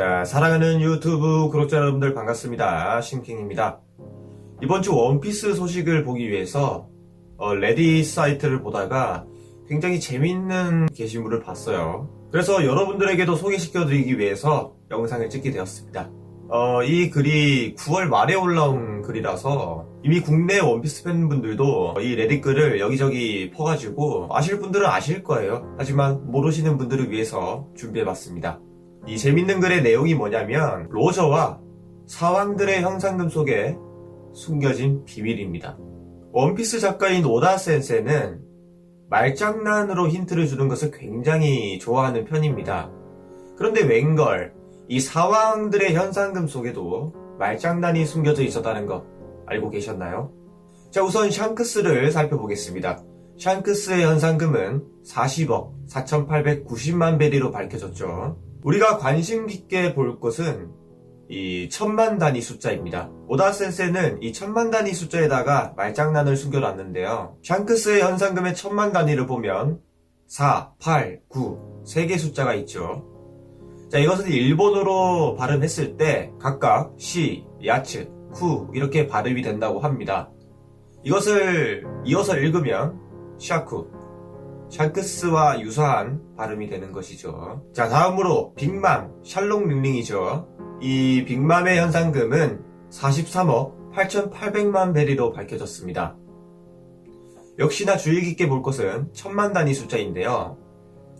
자, 사랑하는 유튜브 구독자 여러분들 반갑습니다. 심킹입니다. 이번 주 원피스 소식을 보기 위해서 어, 레디 사이트를 보다가 굉장히 재밌는 게시물을 봤어요. 그래서 여러분들에게도 소개시켜드리기 위해서 영상을 찍게 되었습니다. 어, 이 글이 9월 말에 올라온 글이라서 이미 국내 원피스 팬분들도 이 레딧 글을 여기저기 퍼가지고 아실 분들은 아실 거예요. 하지만 모르시는 분들을 위해서 준비해봤습니다. 이 재밌는 글의 내용이 뭐냐면 로저와 사왕들의 현상금 속에 숨겨진 비밀입니다. 원피스 작가인 오다 센세는 말장난으로 힌트를 주는 것을 굉장히 좋아하는 편입니다. 그런데 웬걸 이 사왕들의 현상금 속에도 말장난이 숨겨져 있었다는 것 알고 계셨나요? 자 우선 샹크스를 살펴보겠습니다. 샹크스의 현상금은 40억 4,890만 베리로 밝혀졌죠. 우리가 관심 깊게 볼 것은 이 천만 단위 숫자입니다. 오다 센세는 이 천만 단위 숫자에다가 말장난을 숨겨놨는데요. 샹크스의 현상금의 천만 단위를 보면 4, 8, 9, 3개 숫자가 있죠. 자, 이것은 일본어로 발음했을 때 각각 시, 야츠, 쿠 이렇게 발음이 된다고 합니다. 이것을 이어서 읽으면 샤쿠, 샹크스와 유사한 발음이 되는 것이죠. 자, 다음으로 빅맘, 샬롱 링링이죠. 이 빅맘의 현상금은 43억 8,800만 베리로 밝혀졌습니다. 역시나 주의 깊게 볼 것은 천만 단위 숫자인데요.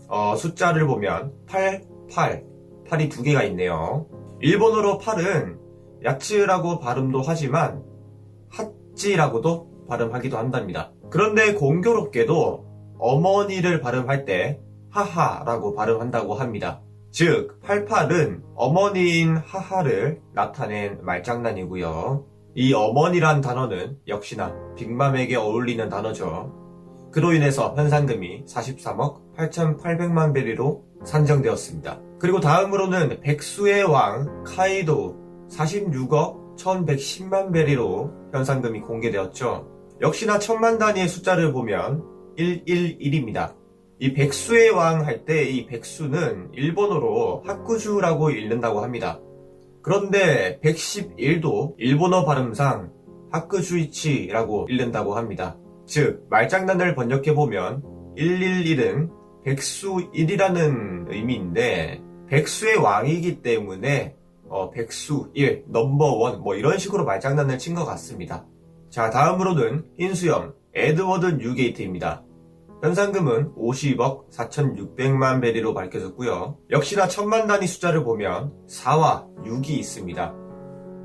어, 숫자를 보면 8, 8, 8이 두 개가 있네요. 일본어로 8은 야츠라고 발음도 하지만 핫지라고도 발음하기도 한답니다. 그런데 공교롭게도 어머니를 발음할 때 하하라고 발음한다고 합니다. 즉, 88은 어머니인 하하를 나타낸 말장난이고요. 이 어머니란 단어는 역시나 빅맘에게 어울리는 단어죠. 그로 인해서 현상금이 43억 8,800만 베리로 산정되었습니다. 그리고 다음으로는 백수의 왕 카이도 46억 1,110만 베리로 현상금이 공개되었죠. 역시나 천만 단위의 숫자를 보면 111입니다. 이 백수의 왕 할 때 이 백수는 일본어로 하쿠주라고 읽는다고 합니다. 그런데 111도 일본어 발음상 하쿠주이치라고 읽는다고 합니다. 즉 말장난을 번역해보면 111은 백수 1이라는 의미인데 백수의 왕이기 때문에 어, 백수 1, 넘버 1, 뭐 이런 식으로 말장난을 친 것 같습니다. 자, 다음으로는 흰수염, 에드워드 뉴게이트입니다. 현상금은 50억 4,600만 베리로 밝혀졌고요. 역시나 천만 단위 숫자를 보면 4와 6이 있습니다.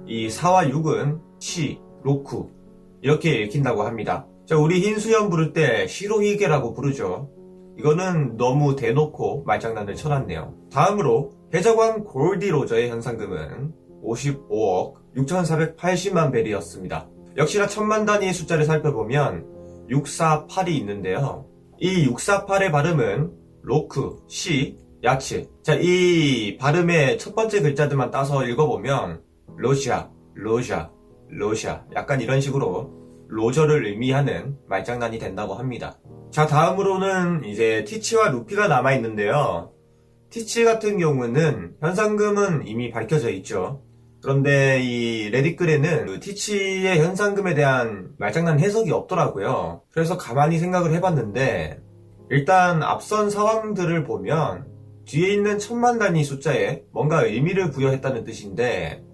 이 4와 6은 시, 로쿠 이렇게 읽힌다고 합니다. 자, 우리 흰 수염 부를 때 시로히게라고 부르죠. 이거는 너무 대놓고 말장난을 쳐놨네요. 다음으로 해적왕 골디 로저의 현상금은 55억 6,480만 베리였습니다. 역시나 천만 단위의 숫자를 살펴보면 648이 있는데요. 이 648의 발음은 로크, 시, 야츠. 자, 이 발음의 첫 번째 글자들만 따서 읽어보면 로시아, 로샤, 로샤. 약간 이런 식으로 로저를 의미하는 말장난이 된다고 합니다. 자, 다음으로는 이제 티치와 루피가 남아있는데요. 티치 같은 경우는 현상금은 이미 밝혀져 있죠. 그런데 이 레딧글에는 그 티치의 현상금에 대한 말장난 해석이 없더라고요. 그래서 가만히 생각을 해봤는데 일단 앞선 상황들을 보면 뒤에 있는 천만 단위 숫자에 뭔가 의미를 부여했다는 뜻인데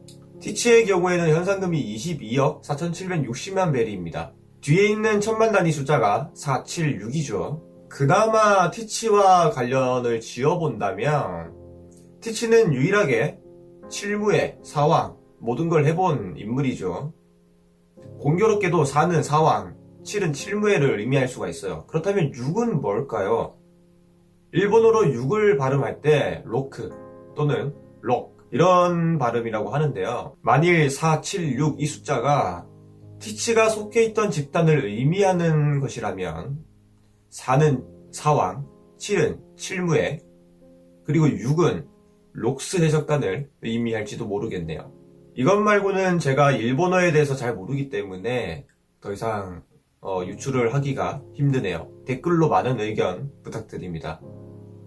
티치의 경우에는 현상금이 22억 4,760만 베리입니다. 뒤에 있는 천만 단위 숫자가 476이죠. 그나마 티치와 관련을 지어본다면 티치는 유일하게 칠무의 사왕 모든 걸 해본 인물이죠. 공교롭게도 4는 사왕, 7은 칠무회를 의미할 수가 있어요. 그렇다면 6은 뭘까요? 일본어로 6을 발음할 때 로크 또는 록 이런 발음이라고 하는데요. 만일 4, 7, 6 이 숫자가 티치가 속해 있던 집단을 의미하는 것이라면 4는 사왕, 7은 칠무회, 그리고 6은 록스 해적단을 의미할지도 모르겠네요. 이것 말고는 제가 일본어에 대해서 잘 모르기 때문에 더 이상 어, 유출을 하기가 힘드네요. 댓글로 많은 의견 부탁드립니다.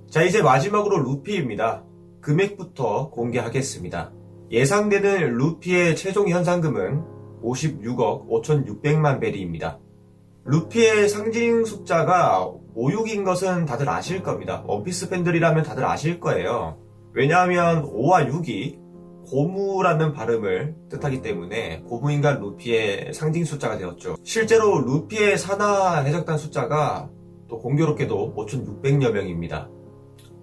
자, 이제 마지막으로 루피입니다. 금액부터 공개하겠습니다. 예상되는 루피의 최종 현상금은 56억 5,600만 베리입니다. 루피의 상징 숫자가 56인 것은 다들 아실 겁니다. 원피스 팬들이라면 다들 아실 거예요. 왜냐하면 5와 6이 고무라는 발음을 뜻하기 때문에 고무인간 루피의 상징 숫자가 되었죠. 실제로 루피의 산하 해적단 숫자가 또 공교롭게도 5,600여 명입니다.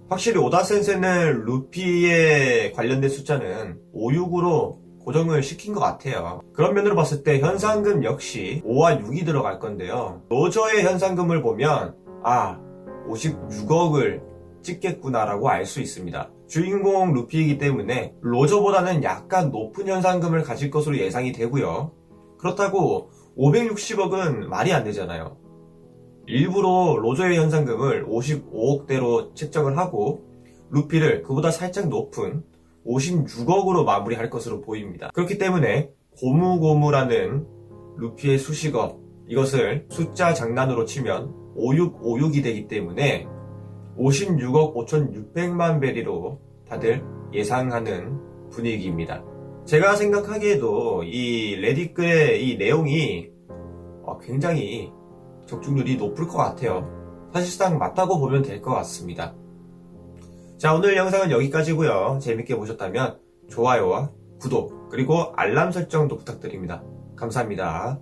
확실히 오다 센세는 루피에 관련된 숫자는 56으로 고정을 시킨 것 같아요. 그런 면으로 봤을 때 현상금 역시 5와 6이 들어갈 건데요. 로저의 현상금을 보면 아 56억을 찍겠구나라고 알 수 있습니다. 주인공 루피이기 때문에 로저보다는 약간 높은 현상금을 가질 것으로 예상이 되고요. 그렇다고 560억은 말이 안 되잖아요. 일부러 로저의 현상금을 55억대로 책정을 하고 루피를 그보다 살짝 높은 56억으로 마무리할 것으로 보입니다. 그렇기 때문에 고무고무라는 루피의 수식어 이것을 숫자 장난으로 치면 5656이 되기 때문에 56억 5,600만 베리로 다들 예상하는 분위기입니다. 제가 생각하기에도 이 레디글의 이 내용이 어, 굉장히 적중률이 높을 것 같아요. 사실상 맞다고 보면 될 것 같습니다. 자, 오늘 영상은 여기까지고요. 재밌게 보셨다면 좋아요와 구독, 그리고 알람 설정도 부탁드립니다. 감사합니다.